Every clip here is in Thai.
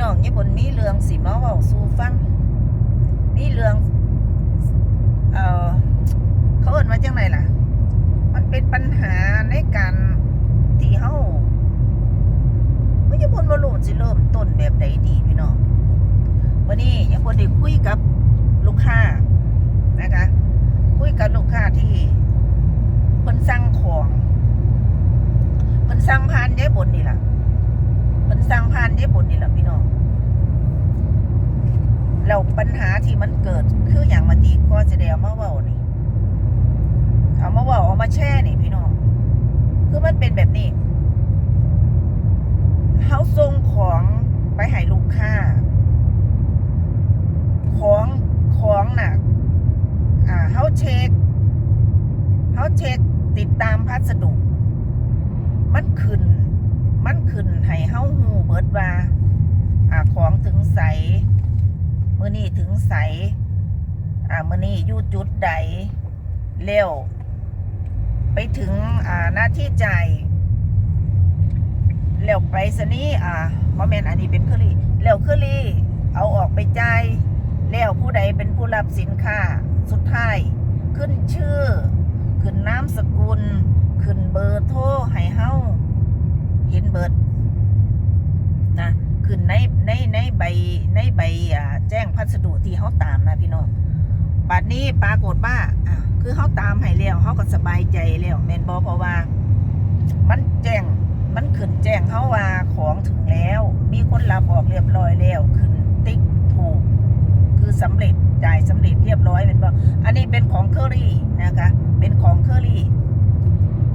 น้องญี่ปุ่นมีเรื่องสิมาเว้าสู่ฟัง มีเรื่อง เอ่อ เขาเอิ้นว่าจังไดล่ะ มันเป็นปัญหาในการที่เฮาญี่ปุ่นบ่รู้สิเริ่มต้นแบบใดดีพี่น้องวันนี้ญี่ปุ่นได้คุยกับลูกค้านะคะ คุยกับลูกค้าที่เพิ่นสั่งของเพิ่นสั่งผ่านยายบนนี่ล่ะเพิ่นสั่งผ่านยายบนนี่ล่ะพี่น้องแล้วปัญหาที่มันเกิดคืออย่างมาตีก็จะได้เอามาเว้านี่เอามาเว้าเอามาแช่นี่พี่น้องคือมันเป็นแบบนี้เฮาส่งของไปให้ลูกค้า ของของน่ะ อ่าเฮาเช็คเฮาเช็คติดตามพัสดุ มันขึ้น มันขึ้นให้เฮาฮู้เบิดว่า อ่า ของถึงใสมื้อนี้ถึงใส อ่า มื้อนี้อยู่จุดใดเร็ว ไปถึงอ่าหน้าที่จ่ายแล้วไปสนี้อ่าบ่แม่นอันนี้เป็นเคอรี่แล้วเคอรีเอาออกไปจ่ายแล้วผู้ใดเป็นผู้รับสินค้าสุดท้าย ขึ้นชื่อ ขึ้นนามสกุล ขึ้นเบอร์โทรให้เฮาเห็นเบิดนะขึ้นในในในใบในใบอ่าแจ้งพัสดุที่เฮาตามนะพี่น้อง บัดนี้ปรากฏว่าคือเฮาตามให้แล้วเฮาก็สบายใจแล้วแมนบ่เพราะว่า มันแจ้งมันขึ้นแจ้งเฮาว่าของถึงแล้ว มีคนรับออกเรียบร้อยแล้วขึ้นติ๊กถูก คือสำเร็จจ่ายสำเร็จเรียบร้อยเป็นบ่อันนี้เป็นของเคอรี่นะคะ เป็นของเคอรี่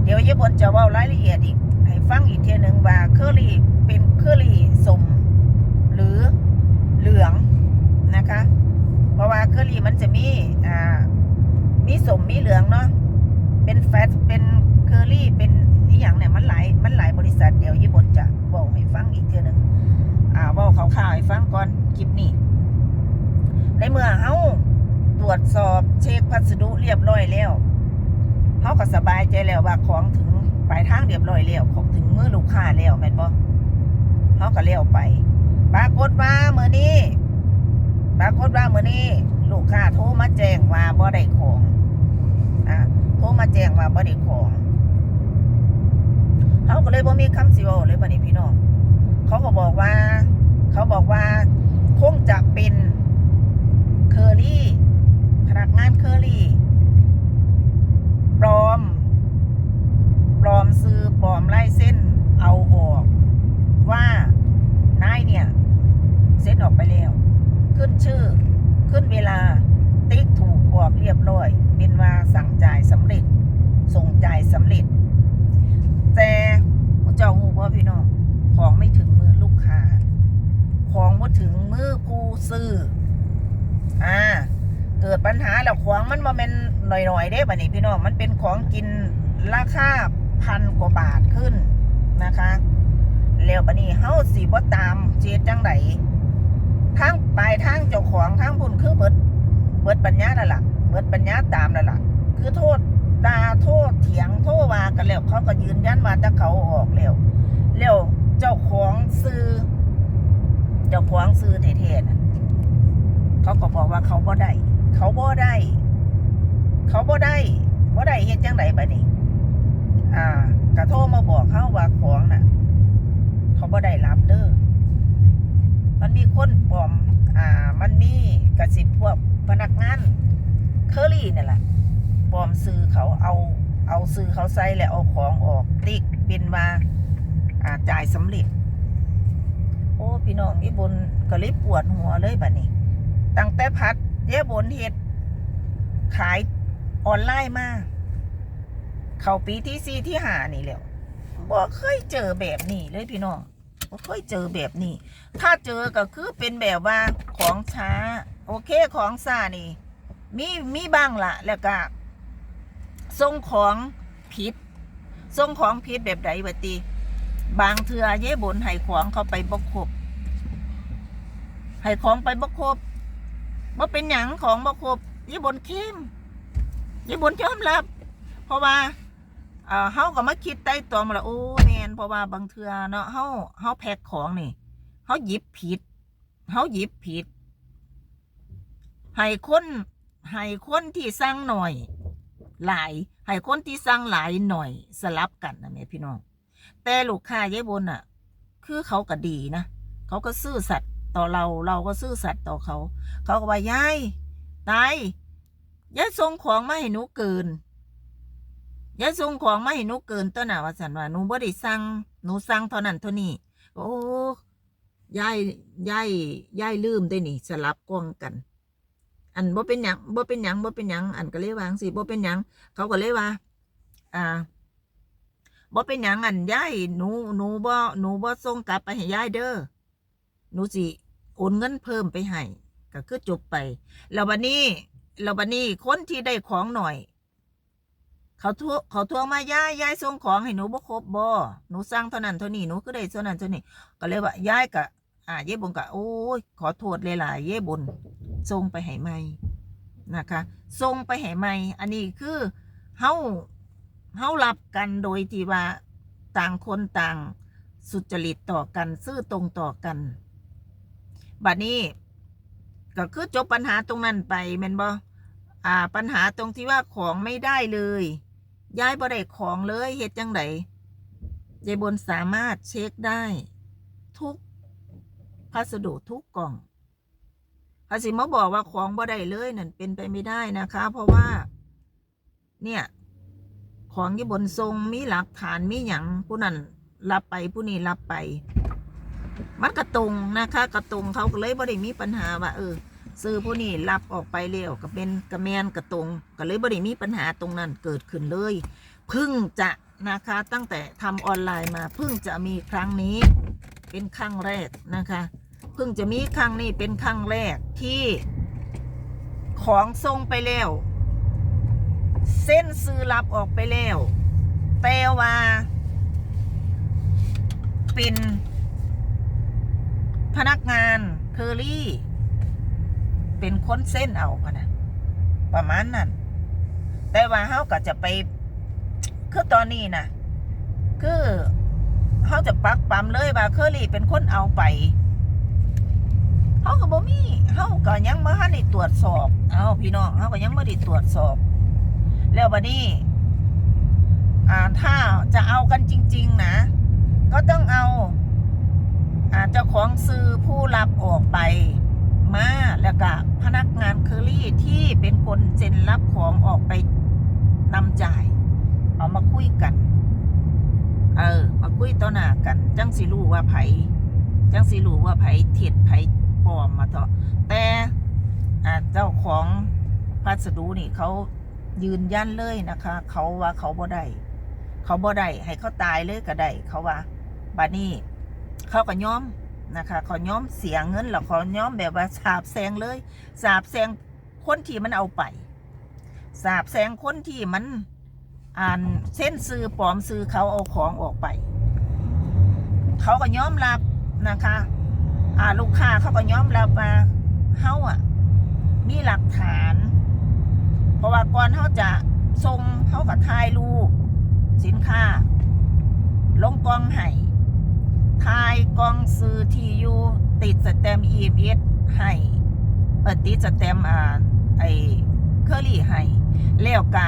เดี๋ยวเยบนจะว่ารายละเอียดอีกให้ฟังอีกเทีหนึ่งว่าเคอรี่เป็นเคอรี่สมหรือเหลืองนะคะ เพราะว่าเคอรี่มันจะมีอ่ามีสมมีเหลืองเนาะเป็นแฟตเป็นเคอรี่เป็นอีหยังเนี่ยมันหลายมันหลายบริษัทเดี๋ยวญี่ปุ่นจะบอกให้ฟังอีกเทีหนึ่งอ่าเว่าข่าวให้ฟังก่อนคลิปนี้ในเมื่อเฮาตรวจสอบเช็คพัสดุเรียบร้อยแล้วเฮาก็สบายใจแล้วว่าของถึงปลายทางเรียบร้อยแล้วของถึงมือลูกค้าแล้วแม่นบ่เฮาก็เลี้ยวไป ปรากฏว่ามื้อนี้ ปรากฏว่าเมื้อนี้ลูกค้าโทรมาแจ้งว่าบ่ได้ของอะโทรมาแจ้งว่าบ่ได้ของเฮาก็เลยบ่มีคำสิวเลยบัดนี้พี่น้องเขาก็บอกว่า เขาบอกว่าคงจะเป็นเคอรี่พนักงานเคอรี่ปลอมปลอมซื้อปลอมไล่เส้นเอาออก ว่านายเนี่ย เซ็นออกไปแล้ว ขึ้นชื่อ ขึ้นเวลา ติ๊กถูกออกเรียบร้อย เป็นว่าสั่งจ่ายสำเร็จ ส่งจ่ายสำเร็จ แต่ผู้เจ้าหูว่าพี่น้อง ของไม่ถึงมือลูกค้า ของมาถึงมือผู้ซื้อ อ่า เกิดปัญหาแล้วของมันมาเป็นหน่อยๆเด้บัดนี้พี่น้องมันเป็นของกินราคาพันกว่าบาทขึ้นนะคะ แล้วบัดนี้เฮาสิบ่ตามเจตจังไดทางปลายทางเจ้าของทางพุ่นคือเบิดเบิดปัญญาแล้วล่ะเบิดปัญญาตามแล้วล่ะ คือโทษดาโทษเถียงโทษว่ากันแล้วเขาก็ยืนยันว่าถ้าเขาออกแล้วแล้วเจ้าของซื้อ เจ้าของซื้อเท่ๆนะเขาก็บอกว่าเขาบ่ได้ เขาบ่ได้ เขาบ่ได้บ่ได้เฮ็ดจังไดบัดนี้ อ่ากระโทรมาบอกเขาว่าของน่ะ เขาบ่ได้รับเด้อมันมีคนปลอม อ่า มันมีกระสิบพวกพนักงานเคอรี่นี่แหละปลอมซื้อเขาเอาเอาซื้อเขาใส่แล้วเอาของออกติ๊กเป็นว่าอ่าจ่ายสำเร็จโอ้พี่น้องอีบนก็เลยปวดหัวเลยบัดนี้ ตั้งแต่พัด เย้บนเฮ็ด ขายออนไลน์มา เข้าปีที่สี่ที่หานี่แล้วบ่เคยเจอแบบนี้เลยพี่น้องบ่เคยเจอแบบนี้ ถ้าเจอก็คือเป็นแบบว่าของช้า โอเคของซ่านี่ มีมีบ้างละแล้วก็ส่งของผิดส่งของผิดแบบใดบัตีบางเทื่อเย้บนให้ของเขาไปบ่ครบให้ของไปบ่ครบ ว่เป็นหยังของบ่ครบญี่ปุ่นเข้มญี่ปุ่นยอมรับ เพราะว่าเอ่อเฮาก็มาคิดใต้ตัวมาละโอ้แมนเพราะว่าบางเทื่อเนาะเฮาเฮาแพ็คของนี่เฮาหยิบผิดเฮาหยิบผิดให้คนให้คนที่สร้างหน่อย หลายให้คนที่สร้างหลายหน่อยสลับกันนะแม่พี่น้อง แต่ลูกค้ายายบนอะ คือเขาก็ดีนะ เขาก็ซื่อสัตย์ ต่อเราเราก็ซื่อสัตย์ต่อเขา เขาก็ว่ายายตายยายส่งของมาให้หนูเกินยายส่งของมาให้หนูเกินตัวหน่ะว่าสันว่าหนูบ่ได้สั่งหนูสั่งเท่านั้นเท่านี้โอ้ยายยายยายลืมได้นี่ สลับกล้องกัน อันบ่เป็นหยังบ่เป็นหยังบ่เป็นหยังอันก็เลยวางสิบ่เป็นหยังเขาก็เลยว่า อ่าบ่เป็นหยังอันยายหนูหนูบ่หนูบ่ส่งกลับไปให้ยายเด้อหนูสิ โอนเงินเพิ่มไปให้ก็คือจบไป แล้วบัดนี้แล้วบัดนี้คนที่ได้ของหน่อย เขาทวเขาทวงมายายยายส่งของให้หนูบ่ครบบ่หนูสั่งเท่านั้นเท่านี้หนูก็ได้เท่านั้นเท่านี้ก็เลยว่ายายก็อ่าเย่บนก็โอ้ยขอโทษหลายๆเย่บนส่งไปให้ใหม่นะคะส่งไปให้ใหม่อันนี้คือเฮาเฮารับกันโดยที่ว่าต่างคนต่างสุจริตต่อกันซื่อตรงต่อกัน บัดนี้ ก็คือจบปัญหาตรงนั้นไปแม่นบ่อ่า ปัญหาตรงที่ว่าของไม่ได้เลย ย้ายบ่ได้ของเลยเฮ็ดจังไดยายบนสามารถเช็คได้ ทุกพัสดุทุกกล่องภาษีมาบอกว่าของบ่ได้เลยนั่นเป็นไปไม่ได้นะคะ เพราะว่า เนี่ย ของยี่บนทรงมีหลักฐานมีหยังผู้นั้นรับไปผู้นี้รับไป มันกระตรงนะคะ กระตรงเขาก็เลยบ่ได้มีปัญหาว่าเออซื้อผู้นี้รับออกไปเร็วก็เป็นกระแมนกระตรงก็เลยบ่ได้มีปัญหาตรงนั้นเกิดขึ้นเลยเพิ่งจะนะคะตั้งแต่ทำออนไลน์มาเพิ่งจะมีครั้งนี้ เป็นครั้งแรกนะคะเพิ่งจะมีครั้งนี้เป็นครั้งแรกที่ ของส่งไปแล้วเส้นซื้อรับออกไปแล้วแต่ว่าเป็น พนักงานเคอรี่ เป็นคนเส้นเอาพะนะประมาณนั้น แต่ว่าเขาก็จะไป คือตอนนี้นะคือเขาจะปักปั๊มเลยว่าเคอรี่เป็นคนเอาไปเขาก็บ่มีเขาก็ยังไม่ทันได้ตรวจสอบ เอาพี่น้องเขาก็ยังไม่ได้ตรวจสอบ แล้วบัดนี้ อ่าถ้าจะเอากันจริง ๆ นะ ก็ต้องเอา เจ้าของซื้อผู้รับออกไปมาแล้วก็พนักงานเคอรี่ที่เป็นคนเซ็นรับของออกไปนำจ่าย เอามาคุยกัน เออ มาคุยต่อหน้ากัน จังสิรู้ว่าไผจังสิรู้ว่าไผเท็จไผปลอมมาเถอะแต่เจ้าของพัสดุนี่เขายืนยันเลยนะคะ เขาว่าเขาบ่ได้เขาบ่ได้ให้เขาตายเลยก็ได้เขาว่าบานี้ เขาก็ย้อมนะคะเขาย้อมเสียเงินแล้วเขาย้อมแบบว่าสาบแซงเลยสาบแซงคนที่มันเอาไปสาบแซงคนที่มันอ่านเส้นซื้อปลอมซื้อเขาเอาของออกไป เขาก็ย้อมรับนะคะ อ่าลูกค้าเขาก็ย้อมรับว่าเขาอะ มีหลักฐาน เพราะว่าก่อนเขาจะส่งเขาก็ถ่ายรูปสินค้า ลงกองให้ ถ่ายกองซื้อที่อยู่ติดสแตมป์ EMS ให้เออติดสแตมป์อ่าไอ้เคอรี่ให้แล้วก็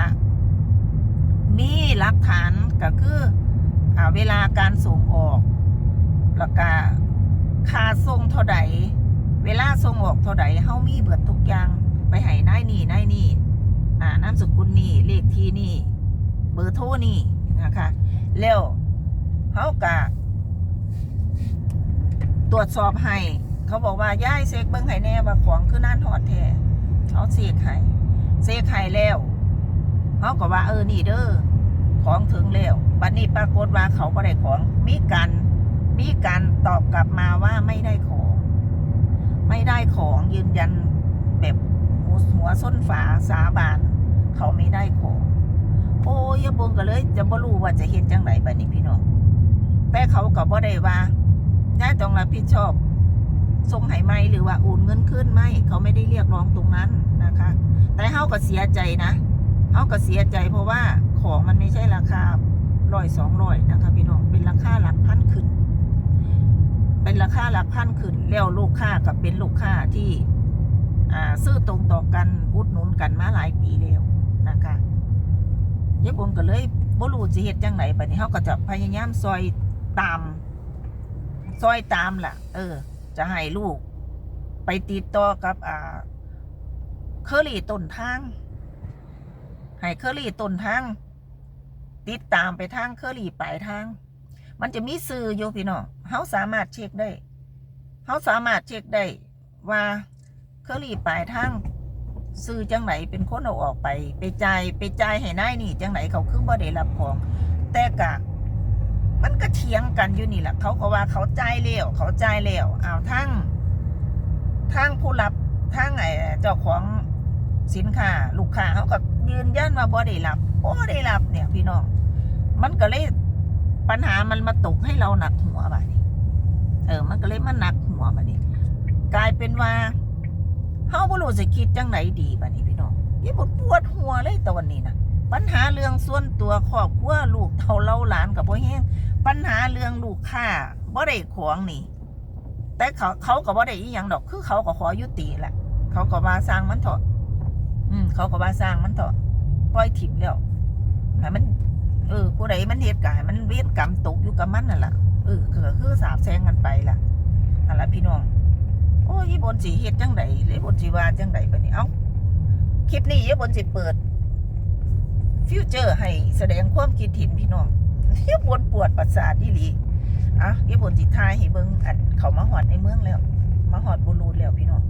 มีหลักฐานก็คืออ่าเวลาการส่งออก แล้วก็ค่าส่งเท่าใดเวลาส่งออกเท่าใดเฮามีเบิดทุกอย่างไปให้นายนี่นายนี่ อ่านามสกุลนี่เลขที่นี่ เบอร์โทรนี่นะคะแล้วเขากะ ตรวจสอบให้เขาบอกว่าย้ายเซ็กเบิ้งให้แน่ว่าของคือน่านหอดแท้เขาเซกให้เซกให้แล้วเขาก็ว่าเออนี่เด้อของถึงแล้วบัดนี้ปรากฏว่าเขาบ่ได้ของมีการมีการตอบกลับมาว่าไม่ได้ของ ไม่ได้ของยืนยันแบบหัวส้นฝาสาบานเขาไม่ได้ของ โอ้ยยายบงก็เลย จะบ่รู้ว่าจะเฮ็ดจังไดบัดนี้พี่น้องแต่เขาก็บ่ได้ว่า ย่าต้องรับผิดชอบส่งให้ไหมหรือว่าโอนเงินคืนไหมเขาไม่ได้เรียกร้องตรงนั้นนะคะ แต่เฮาก็เสียใจนะเฮาก็เสียใจเพราะว่าของมันไม่ใช่ราคาร้อยสองร้อยนะคะพี่น้องเป็นราคาหลักพันขึ้นไปราคาหลักพันขึ้น แล้วลูกค้ากับเป็นลูกค้าที่อ่าซื้อตรงต่อกันอุดหนุนกันมาหลายปีแล้วนะคะยายบนก็เลยบ่รู้สิเฮ็ดจังไหนบัดนี้เฮาก็จะพยายามซอยตาม ซอยตามล่ะ เออ จะให้ลูก ไปติดต่อกับ อ่า เคอรี่ต้นทาง ให้เคอรี่ต้นทาง ติดตามไปทางเคอรี่ปลายทาง มันจะมีสื่ออยู่พี่น้องเฮาสามารถเช็คได้เฮาสามารถเช็คได้ว่าเคอรี่ปลายทางซื้อจังไหนเป็นคนเอาออกไป ไปจ่ายไปจ่ายให้นายนี่ จังไหนเขาคือบ่ได้รับของ แต่กะ มันก็เถียงกันอยู่นี่แหละเขาก็ว่าเขาจ่ายแล้วเขาจ่ายแล้วอ้าวทั้งทั้งผู้รับทั้งไอ้เจ้าของสินค้าลูกค้าเขาก็ยืนยันว่าบ่ได้รับบ่ได้รับเนี่ยพี่น้อง มันก็เลยปัญหามันมาตกให้เราหนักหัวแบบนี้เออ มันก็เลยมาหนักหัวแบบนี้กลายเป็นว่าเฮาบ่รู้สิคิดจังไหนดีบัดนี้พี่น้องยี่ปวดปวดหัวเลยตอนนี้นะ ปัญหาเรื่องส่วนตัวครอบครัวลูกเท่าเล่าหลานกับบ่แห้งปัญหาเรื่องลูกค้าบ่ได้ของนี่ แต่เขาเขาก็บ่ได้อีหยังดอก คือเขาก็ขอยุติแหละเขาก็ว่าสร้างมันเถอะอืม เขาก็ว่าสร้างมันเถอะปล่อยถิ่มแล้วให้มัน เออผู้ใดมันเหตุการณ์มันเวียนกรรมตกอยู่กับมันนั่นแหละเออก็คือสาบแซงกันไปล่ะนั่นแหละพี่น้องโอ้ยบนสีเฮ็ดจังไดเลยบนสีว่าจังไดไปนี่เอ้าคลิปนี้ยบนสิเปิด ฟิวเจอร์ให้แสดงความคิดเห็นพี่น้องเยบนปวดประสาทดีลีอะยบนจิตทายให้เบิ้งอันเขามาหอดในเมืองแล้ว มาหอดบูรูดแล้วพี่น้อง